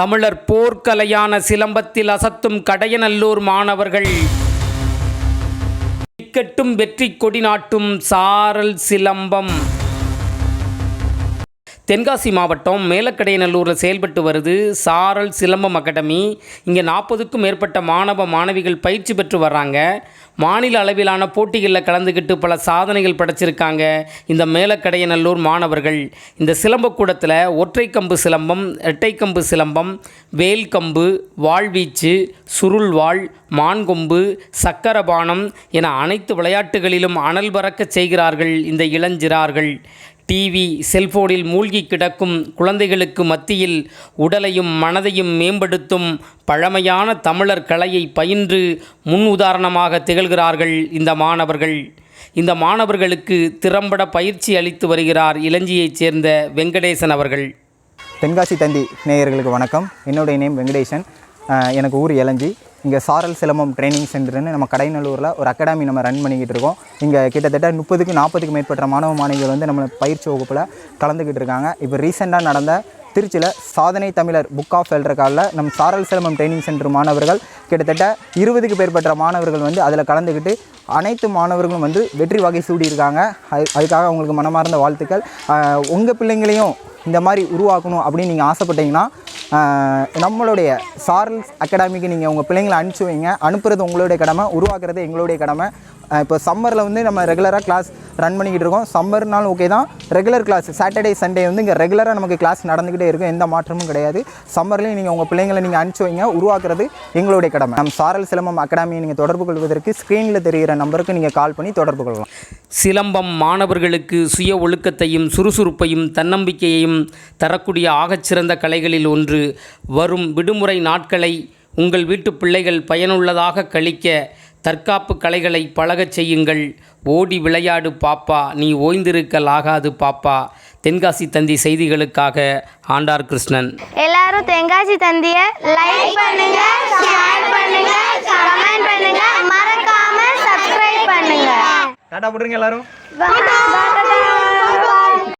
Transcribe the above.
தமிழர் போர்க்கலையான சிலம்பத்தில் அசத்தும் கடையநல்லூர் மாணவர்கள். இக்கட்டும் வெற்றி கொடி நாட்டும் சாரல் சிலம்பம். தென்காசி மாவட்டம் மேலக்கடையநல்லூரில் செயல்பட்டு வருது சாரல் சிலம்பம் அகாடமி. இங்கே நாற்பதுக்கும் மேற்பட்ட மாணவ மாணவிகள் பயிற்சி பெற்று வர்றாங்க. மாநில அளவிலான போட்டிகளில் கலந்துக்கிட்டு பல சாதனைகள் படைச்சிருக்காங்க இந்த மேலக்கடையநல்லூர் மாணவர்கள். இந்த சிலம்பக்கூடத்தில் ஒற்றை கம்பு சிலம்பம் இரட்டை கம்பு சிலம்பம் வேல் கம்பு வாழ்வீச்சு சுருள்வாள் மான்கொம்பு சக்கரபானம் என அனைத்து விளையாட்டுகளிலும் அனல் பறக்கச் செய்கிறார்கள் இந்த இளஞ்சிறார்கள். டிவி செல்போனில் மூழ்கி கிடக்கும் குழந்தைகளுக்கு மத்தியில் உடலையும் மனதையும் மேம்படுத்தும் பழமையான தமிழர் கலையை பயின்று முன் உதாரணமாக திகழ்கிறார்கள் இந்த மாணவர்கள். இந்த மாணவர்களுக்கு திறம்பட பயிற்சி அளித்து வருகிறார் இளஞ்சியைச் சேர்ந்த வெங்கடேசன் அவர்கள். தென்காசி தந்தி நேயர்களுக்கு வணக்கம். என்னுடைய நேம் வெங்கடேசன். எனக்கு ஊர் இளஞ்சி இங்கே சாரல் சிலம்பம் ட்ரைனிங் சென்டர்னு நம்ம கடைநல்லூரில் ஒரு அகாடமி நம்ம ரன் பண்ணிக்கிட்டு இருக்கோம். இங்கே கிட்டத்தட்ட முப்பதுக்கு நாற்பதுக்கு மேற்பட்ட மாணவ மாணவிகள் வந்து நம்ம பயிற்சி வகுப்பில் கலந்துக்கிட்டு இருக்காங்க. இப்போ ரீசெண்டாக நடந்த திருச்சியில் சாதனை தமிழர் புக் ஆஃப் எல்ட்ரகாலில் நம் சாரல் சிலம்பம் ட்ரைனிங் சென்டர் மாணவர்கள் கிட்டத்தட்ட இருபதுக்கு மேற்பட்ட மாணவர்கள் வந்து அதில் கலந்துக்கிட்டு அனைத்து மாணவர்களும் வந்து வெற்றி வகை சூடியிருக்காங்க. அது அதுக்காக அவங்களுக்கு மனமார்ந்த வாழ்த்துக்கள். உங்கள் பிள்ளைங்களையும் இந்த மாதிரி உருவாக்கணும் அப்படின்னு நீங்கள் ஆசைப்பட்டீங்கன்னா நம்மளுடைய சார்ல்ஸ் அகாடமிக்கு நீங்கள் உங்கள் பிள்ளைங்களை அனுப்பிச்சி வைங்க. அனுப்புறது உங்களுடைய கடமை உருவாக்குறது எங்களுடைய கடமை. இப்போ சம்மரில் வந்து நம்ம ரெகுலராக கிளாஸ் ரன் பண்ணிக்கிட்டு இருக்கோம். சம்மர்னாலும் ஓகே தான். ரெகுலர் கிளாஸ் சாட்டர்டே சண்டே வந்து இங்கே ரெகுலராக நமக்கு கிளாஸ் நடந்துக்கிட்டே இருக்கும் எந்த மாற்றமும் கிடையாது. சம்மர்லேயும் நீங்கள் உங்கள் பிள்ளைங்களை நீங்கள் அனுப்பிச்சி வைங்க. உருவாக்குறது எங்களுடைய கடமை. நம்ம சாரல் சிலம்பம் அகாடமியை நீங்கள் தொடர்பு கொள்வதற்கு ஸ்க்ரீனில் தெரிகிற நம்பருக்கு நீங்கள் கால் பண்ணி தொடர்பு கொள்ளலாம். சிலம்பம் மாணவர்களுக்கு சுய ஒழுக்கத்தையும் சுறுசுறுப்பையும் தன்னம்பிக்கையையும் தரக்கூடிய ஆகச்சிறந்த கலைகளில் ஒன்று. வரும் விடுமுறை நாட்களை உங்கள் வீட்டு பிள்ளைகள் பயனுள்ளதாக கழிக்க தற்காப்பு கலைகளை பழகச் செய்யுங்கள். ஓடி விளையாடு பாப்பா. நீ ஓய்ந்திருக்கல் ஆகாது பாப்பா. தென்காசி தந்தி செய்திகளுக்காக ஆண்டார் கிருஷ்ணன். எல்லாரும் தென்காசி தந்திய லைக் பண்ணுங்க ஷேர் பண்ணுங்க கமெண்ட் பண்ணுங்க. மறக்காம சப்ஸ்கிரைப் பண்ணுங்க. டாடா போட்டுருங்க எல்லாரும்.